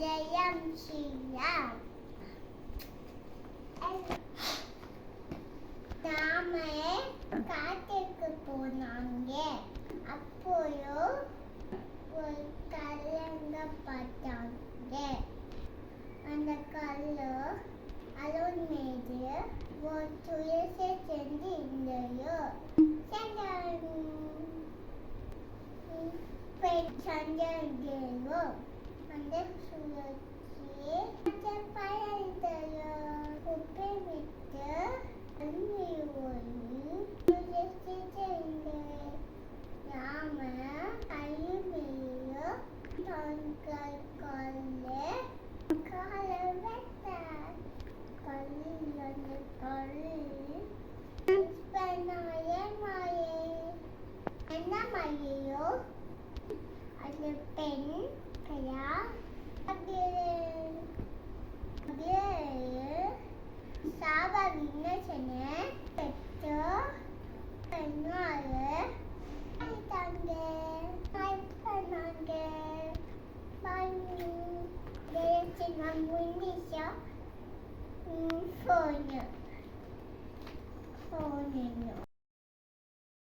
ஜெயம் ஸ்ரீராம் நாம காட்டுக்கு போனாங்க. அப்போயோ ஒரு கல்லங்க பார்த்தாங்க அந்த கல்லு அலோன் மீது ஒரு துளசி செஞ்சு இல்லையோ சந்திரோ அந்த சுழற்சி அந்த பயணித்தலோ குப்பை விட்டு அள்ளி ஒளி துளசி சென்று ராம கையிலேயோ தங்கள் கொல்ல கால வெட்டார் கல்லில் அந்த கல்லில் பண்ணாயே மாயே என்ன மாயையோ? அந்த பெண். estava ali na janela, o Fernando, vai também, vai Fernando, vai mim. Ele tinha muito um sonho, sonho.